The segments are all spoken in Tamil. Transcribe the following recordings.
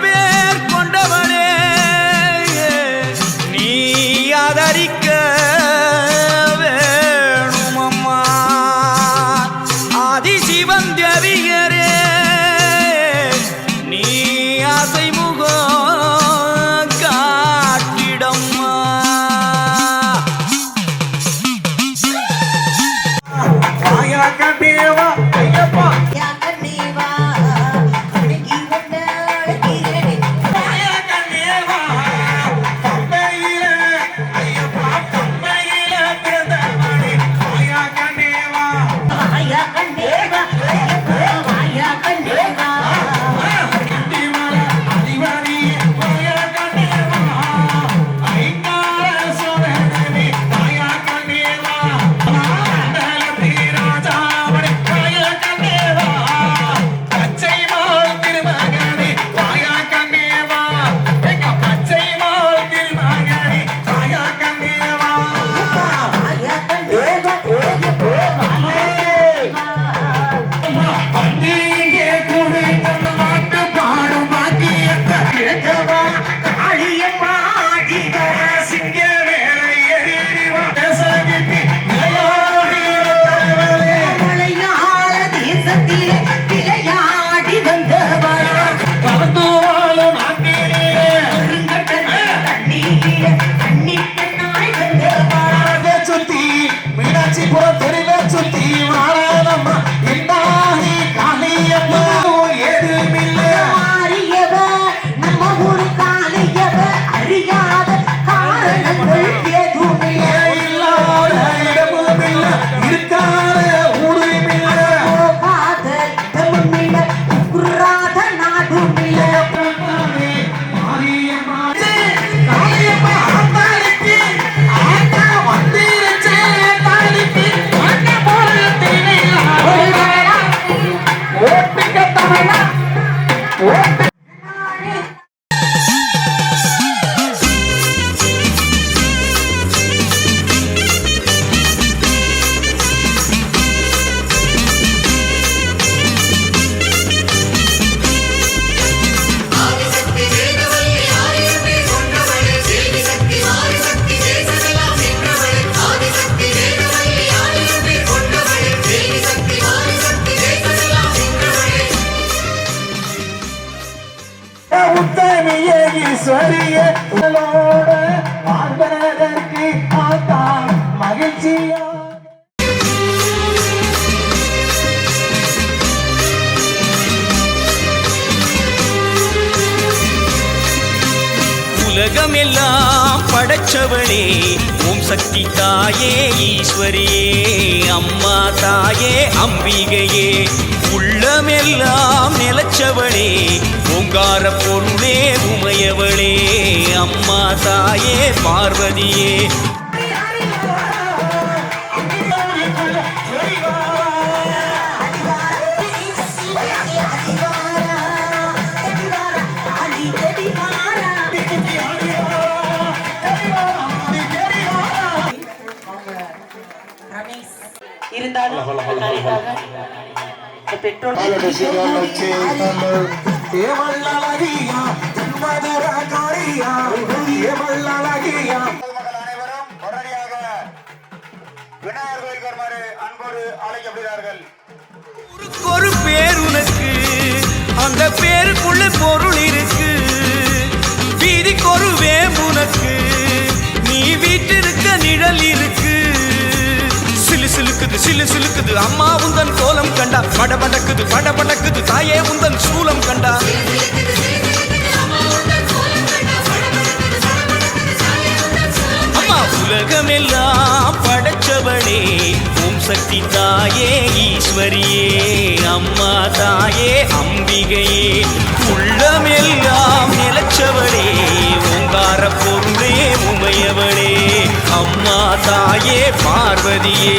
பேர் கொண்டவளே. உத்தமியே உங்களோட வாழ்வதற்கு ஆத்தான் மகிழ்ச்சியா உலகமெல்லாம் படைச்சவளே. ஓம் சக்தி தாயே ஈஸ்வரியே அம்மா தாயே அம்பிகையே. உள்ளமெல்லாம் நிலச்சவளே ஓங்கார பொருளே உமையவளே. அம்மா தாயே பார்வதியே ஒரு பேர் உனக்கு அந்த பேருக்குள்ள பொருள் இருக்கு. வீதிக்கு ஒரு வேம்புனக்கு நீ வீட்டிருக்க நிழல் இருக்கு. சிலுக்குது சிலு சிலுக்குது. அம்மா உந்தன் கோலம் கண்டா. படபடக்குது படபடக்குது. தாயே உந்தன் சூலம் கண்டா. அம்மா உலகமெல்லாம் படைச்சவனே ஓம் சக்தி தாயே ஈஸ்வரியே. அம்மா தாயே அம்பிகையே. உள்ளமெல்லாம் நிலச்சவளே. ஓங்கார பொருளே உமையவளே. அம்மா தாயே பார்வதியே.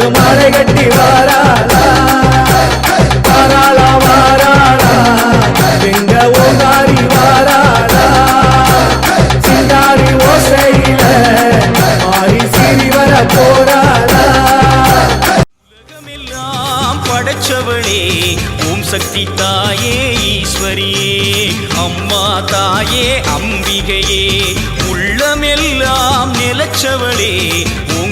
ஒரு மாலை கட்டி வாராளா வாராளா வாராளா. எங்க ஓங்காரி வாராளா. சிங்காரி ஓசையில மாறி சிறி வர போறாளா. உலகமெல்லாம் படைச்சவளே ஓம் சக்தி தாயே ஈஸ்வரியே அம்மா தாயே அம்பிகையே உள்ளமெல்லாம் நிலச்சவளே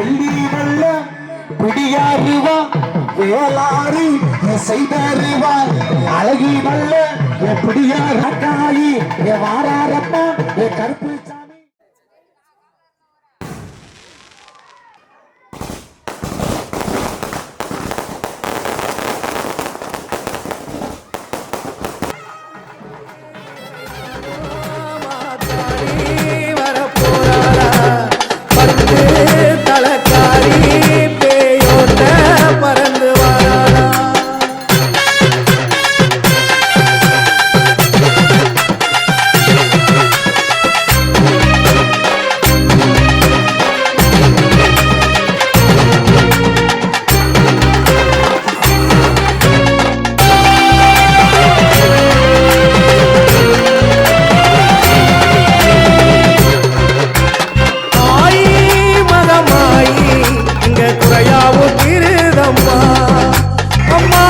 வெள்ளி வெள்ள பிடியாருவா வேளாறு செய்தருவா அழகி வல்ல பிடியார் என் வாராரப்பா என் கருப்பு உன் திருதம்மா அம்மா